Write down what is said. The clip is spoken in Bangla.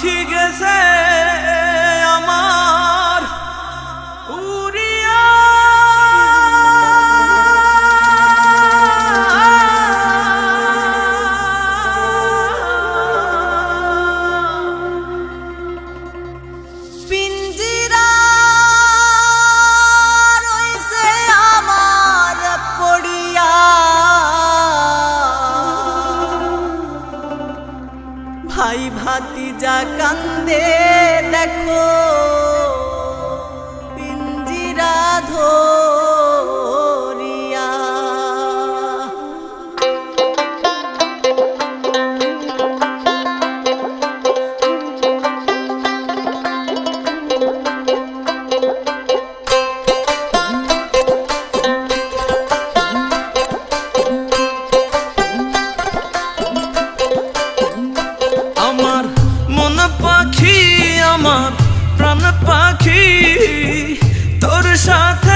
পাখি গেছে ভাই ভাতি যা কান্দে দেখো। পাখি তোর সাথে